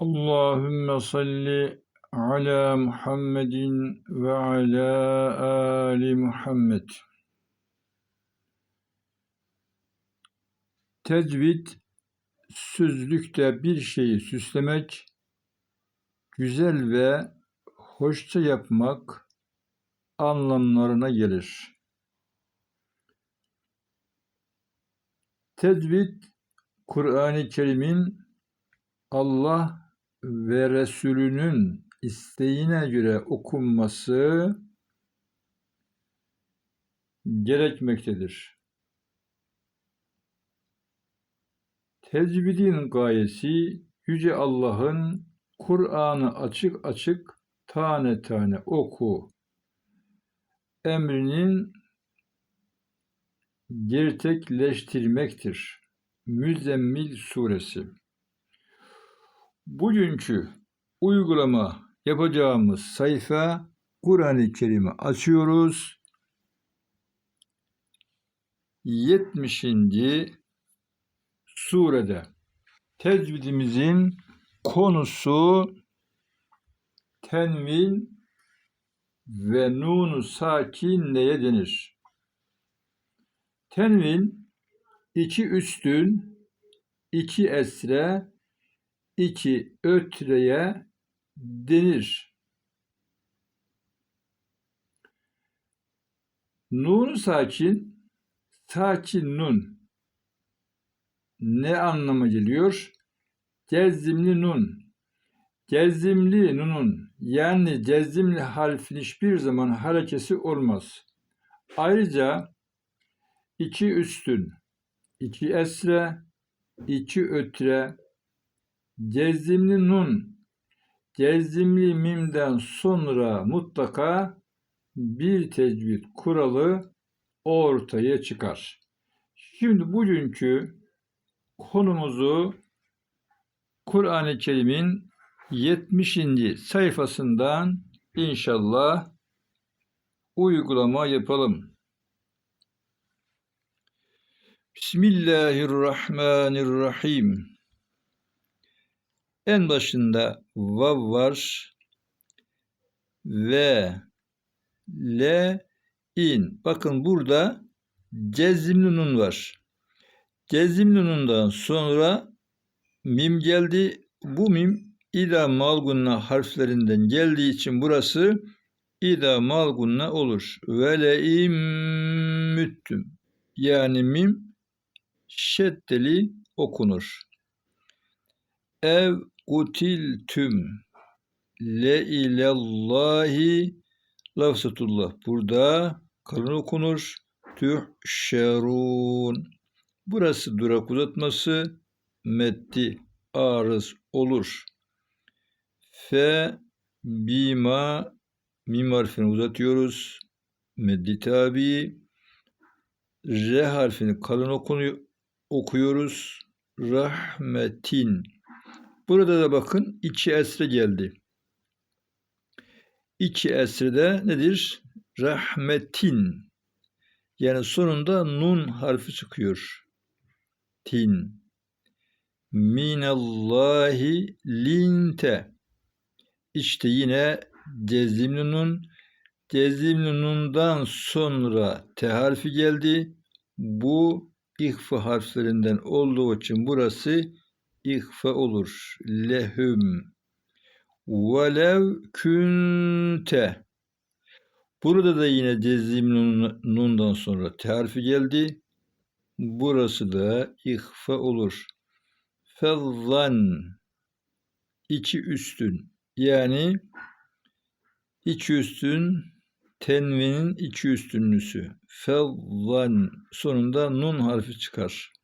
Allahümme salli ala Muhammedin ve ala ali Muhammed. Tecvid, sözlükte bir şeyi süslemek, güzel ve hoşça yapmak anlamlarına gelir. Tecvid, Kur'an-ı Kerim'in Allah ve Resulünün isteğine göre okunması gerekmektedir. Tecvidin gayesi Yüce Allah'ın Kur'an'ı açık açık tane tane oku emrinin gerçekleştirmektir. Müzzemmil Suresi Bugünkü uygulama yapacağımız sayfa Kur'an-ı Kerim'i açıyoruz. 70. surede tecvidimizin konusu tenvin ve nunu sakin neye denir? Tenvin iki üstün, iki esre, iki ötreye denir. Nun sakin, sakin nun ne anlama geliyor? Cezimli nun. Cezimli nunun yani cezimli harfin hiçbir zaman harekesi olmaz. Ayrıca iki üstün, iki esre, iki ötre, Cezimli nun, cezimli mimden sonra mutlaka bir tecvid kuralı ortaya çıkar. Şimdi bugünkü konumuzu Kur'an-ı Kerim'in 70. sayfasından inşallah uygulama yapalım. Bismillahirrahmanirrahim. En başında vav var ve le in. Bakın burada cezimli nun var. Cezimli nundan sonra mim geldi. Bu mim ida malgunna harflerinden geldiği için burası ida malgunna olur. Ve le müttüm. Yani mim şeddeli okunur. Ev kutiltüm le ilallahi lafzatullah. Burada kalın okunur. Tuhşerun. Burası durak uzatması meddi arız olur. Fe bima mim harfini uzatıyoruz. Meddi tabi. R harfini kalın okunuyor, okuyoruz. Rahmetin Burada da bakın iki esre geldi. İki esrede nedir? Rahmetin. Yani sonunda nun harfi çıkıyor. Tin. Minallahi linte. İşte yine cezimli nun. Cezimli nundan sonra te harfi geldi. Bu ihfa harflerinden olduğu için burası ihfa olur. Lehum. Velev künte. Burada da yine cezim nundan sonra terfi geldi. Burası da ihfa olur. Fezzan. iki üstün. Yani iki üstün tenvinin iki üstünlüsü. Fezzan sonunda nun harfi çıkar.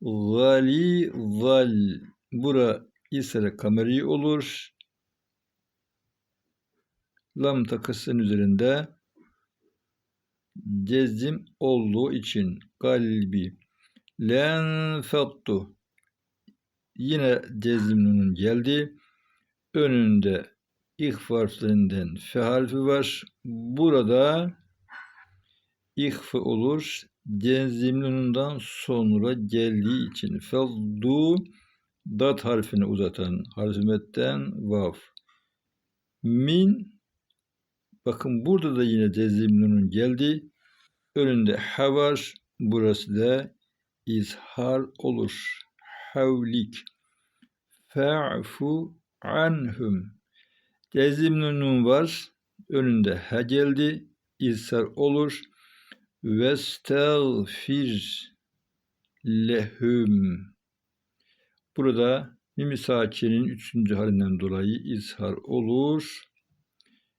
Gali gal. Bura isere kameri olur. Lam takısının üzerinde cezim olduğu için kalbi len fattu yine ceziminin geldi. Önünde ihfa harflerinden fe harfi var. Burada ihfa olur cezimlundan sonra geldiği için feldu dat harfini uzatan harfimetten vav. Min bakın burada da yine nunun geldi. Önünde ha var. Burası da izhar olur. Havlik. Fa'fu anhum. Cezim nunun var. Önünde ha geldi. İzhar olur. Vestağfir lehum. Burada mim sakinin üçüncü halinden dolayı izhar olur.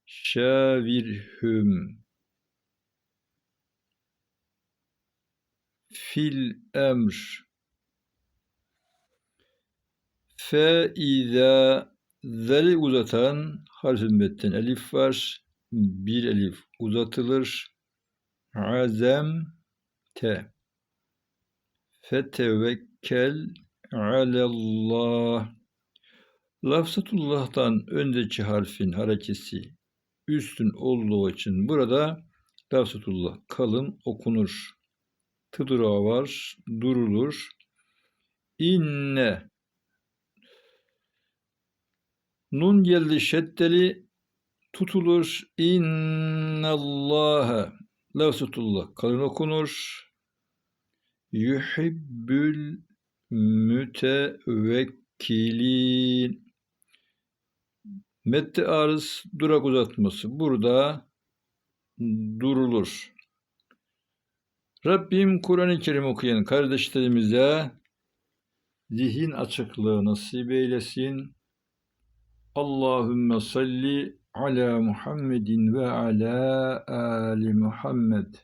Şavirhum fil emr fe izâ zeli uzatan harf metten elif var. Bir elif uzatılır. Azem te fetevekkel alallah Lafzatullah'tan önceki harfin harekesi üstün olduğu için burada lafzatullah kalın okunur. Tıdıra var, durulur. İnne Nun geldi şeddeli tutulur. İnnallâhe lafzatullah kalın okunur. Yuhibbül mütevekkilin Mette arız durak uzatması. Burada durulur. Rabbim Kur'an-ı Kerim okuyan kardeşlerimize zihin açıklığı nasip eylesin. Allahümme salli ala Muhammedin ve ala ali Muhammed.